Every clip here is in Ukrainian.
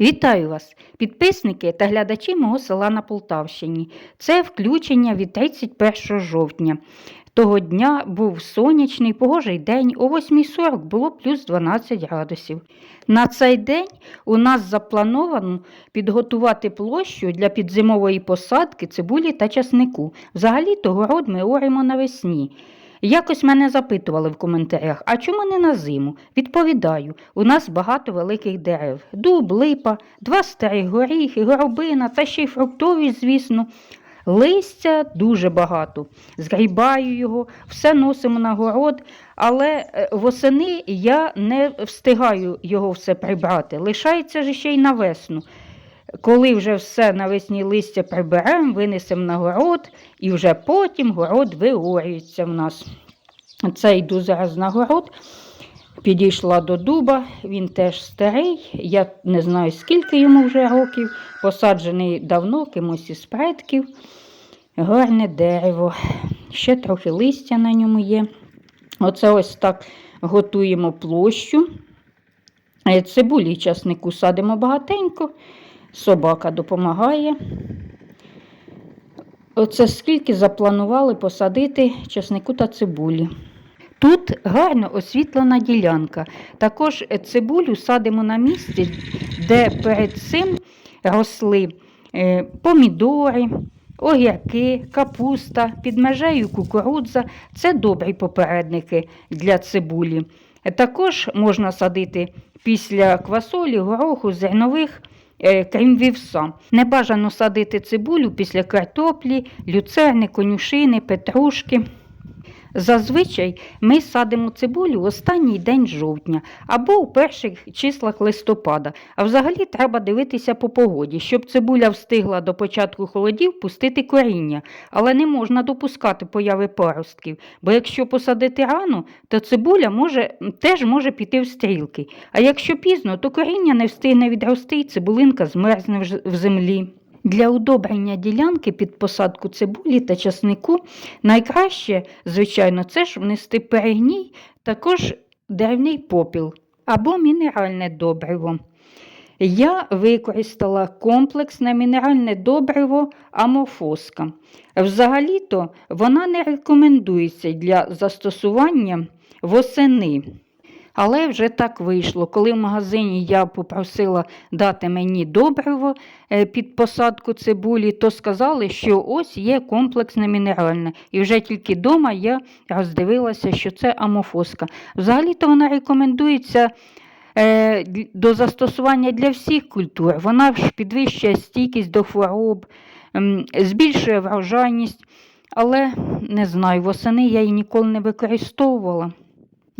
Вітаю вас, підписники та глядачі мого села на Полтавщині. Це включення від 31 жовтня. Того дня був сонячний, погожий день, о 8.40 було плюс 12 градусів. На цей день у нас заплановано підготувати площу для підзимової посадки цибулі та часнику. Взагалі-то город ми оримо навесні. Якось мене запитували в коментарях, а чому не на зиму? Відповідаю, у нас багато великих дерев. Дуб, липа, два старі горіхи, горобина та ще й фруктові, звісно. Листя дуже багато. Згрібаю його, все носимо на город, але е, восени я не встигаю його все прибрати. Лишається ж ще й на весну. Коли вже все навесні листя приберемо, винесемо на город, і вже потім город виорюється в нас. Це йду зараз на город. Підійшла до дуба, він теж старий, я не знаю, скільки йому вже років, посаджений давно кимось із предків. Гарне дерево, ще трохи листя на ньому є. Оце ось так готуємо площу. Е, Цибулі часнику садимо багатенько, собака допомагає. Оце скільки запланували посадити часнику та цибулі. Тут гарно освітлена ділянка. Також цибулю садимо на місці, де перед цим росли е, помідори, огірки, капуста, під межею кукурудза. Це добрі попередники для цибулі. Також можна садити після квасолі, гороху, зернових. Е, Крім вівса. Не бажано садити цибулю після картоплі, люцерни, конюшини, петрушки. Зазвичай ми садимо цибулю в останній день жовтня або у перших числах листопада. А взагалі треба дивитися по погоді, щоб цибуля встигла до початку холодів пустити коріння, але не можна допускати появи паростків, бо якщо посадити рано, то цибуля може, теж може піти в стрілки. А якщо пізно, то коріння не встигне відрости і цибулинка змерзне в землі. Для удобрення ділянки під посадку цибулі та часнику найкраще, звичайно, це ж внести перегній, також деревний попіл або мінеральне добриво. Я використала комплексне мінеральне добриво амофоска. Взагалі-то вона не рекомендується для застосування восени. Але вже так вийшло. Коли в магазині я попросила дати мені добриво е, під посадку цибулі, то сказали, що ось є комплексне мінеральне. І вже тільки вдома я роздивилася, що це амофоска. Взагалі-то вона рекомендується е, до застосування для всіх культур. Вона ж підвищує стійкість до хвороб, збільшує врожайність, але не знаю, восени я її ніколи не використовувала.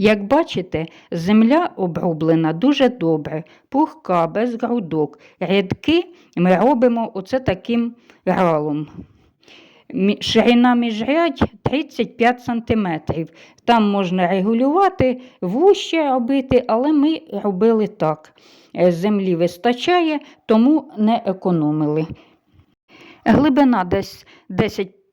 Як бачите, земля оброблена дуже добре, пухка, без грудок. Рядки ми робимо оце таким гралом. Ширина міжрядь 35 см. Там можна регулювати, вуще робити, але ми робили так. Е, Землі вистачає, тому не економили. Глибина десь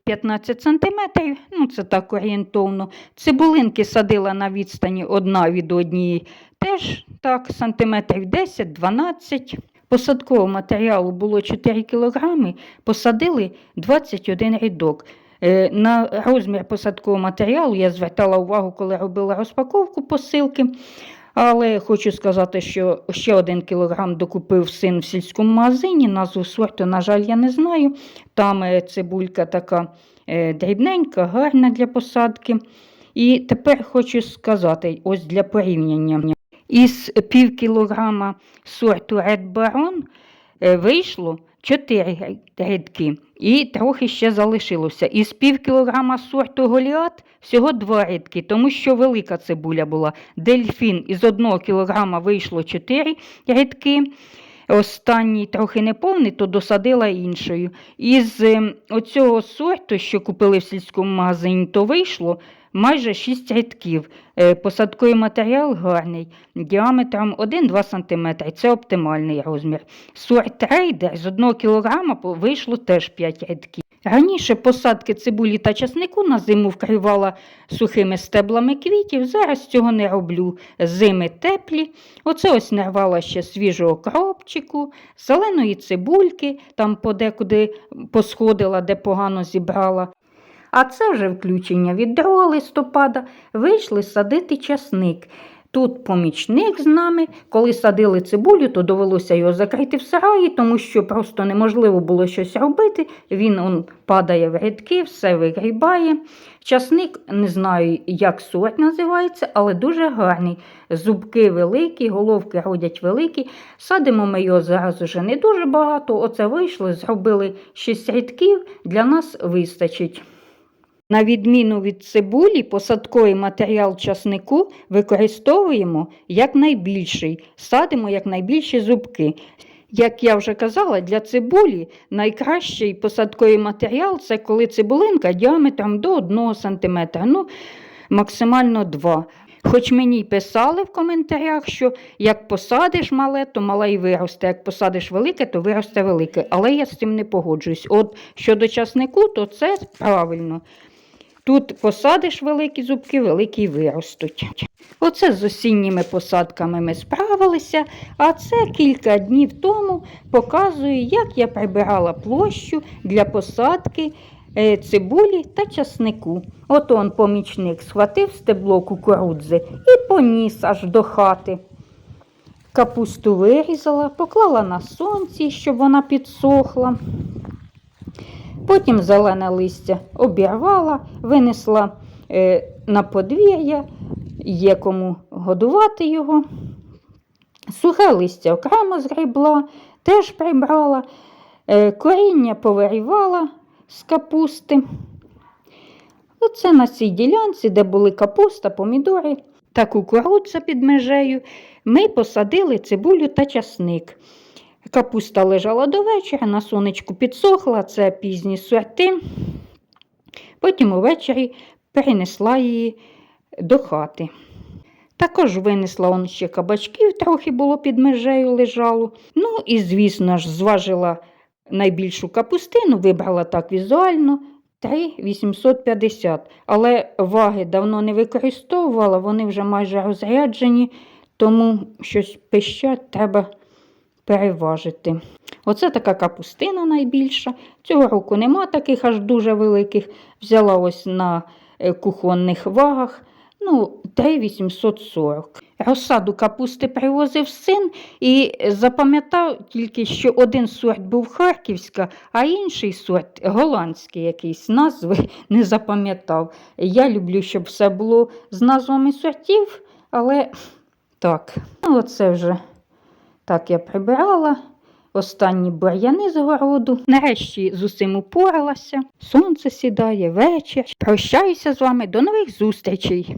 10-15 см, ну це так орієнтовно. Цибулинки садила на відстані одна від однієї, теж так, сантиметрів 10-12. Посадкового матеріалу було 4 кг, посадили 21 рядок. Е, На розмір посадкового матеріалу я звертала увагу, коли робила розпаковку посилки. Але хочу сказати, що ще один кілограм докупив син в сільському магазині. Назву сорту, на жаль, я не знаю. Там е, цибулька така е, дрібненька, гарна для посадки. І тепер хочу сказати, ось для порівняння. Із пів кілограма сорту Red Baron е, вийшло 4 рядки і трохи ще залишилося. Із пів кілограма сорту Голіат всього 2 рядки, тому що велика цибуля була. Дельфін із 1 кілограма вийшло 4 рядки. Останній трохи неповний, то досадила іншою. Із ем, оцього сорту, що купили в сільському магазині, то вийшло майже 6 рядків. Е, Посадковий матеріал гарний, діаметром 1-2 см. Це оптимальний розмір. Сорт рейдер з 1 кг вийшло теж 5 рядків. Раніше посадки цибулі та часнику на зиму вкривала сухими стеблами квітів, зараз цього не роблю. Зими теплі. Оце ось нарвала ще свіжого кропчику, зеленої цибульки, там подекуди посходила, де погано зібрала. А це вже включення від 2 листопада вийшли садити часник. Тут помічник з нами. Коли садили цибулю, то довелося його закрити в сараї, тому що просто неможливо було щось робити. Він он, падає в рядки, все вигрібає. Часник, не знаю, як сорт називається, але дуже гарний. Зубки великі, головки родять великі. Садимо ми його зараз уже не дуже багато. Оце вийшли, зробили 6 рядків, для нас вистачить. На відміну від цибулі, посадковий матеріал часнику використовуємо якнайбільший, садимо якнайбільші зубки. Як я вже казала, для цибулі найкращий посадковий матеріал це коли цибулинка діаметром до 1 см, ну, максимально 2 Хоч мені й писали в коментарях, що як посадиш мале, то мале й виросте, як посадиш велике, то виросте велике. Але я з цим не погоджуюсь. От щодо часнику, то це правильно. Тут посадиш великі зубки, великі виростуть. Оце з осінніми посадками ми справилися, а це кілька днів тому показую, як я прибирала площу для посадки е, цибулі та часнику. От он помічник схватив стебло кукурудзи і поніс аж до хати. Капусту вирізала, поклала на сонці, щоб вона підсохла. Потім зелене листя обірвала, винесла е, на подвір'я, є кому годувати його. Сухе листя окремо згребла, теж прибрала, е, коріння повирівала з капусти. Оце на цій ділянці, де були капуста, помідори та кукурудза під межею, ми посадили цибулю та часник. Капуста лежала до вечора, на сонечку підсохла, це пізні сорти. Потім увечері перенесла її до хати. Також винесла он ще кабачків, трохи було під межею лежало. Ну і, звісно ж, зважила найбільшу капустину, вибрала так візуально 3,850. Але ваги давно не використовувала, вони вже майже розряджені, тому щось пищать треба переважити. Оце така капустина найбільша. Цього року нема таких аж дуже великих. Взяла ось на е, кухонних вагах. Ну, 3,840. Розсаду капусти привозив син і запам'ятав тільки, що один сорт був харківська, а інший сорт голландський якийсь назви не запам'ятав. Я люблю, щоб все було з назвами сортів, але так, ну оце вже так я прибирала. Останні бур'яни з городу. Нарешті з усім упоралася. Сонце сідає, вечір. Прощаюся з вами. До нових зустрічей!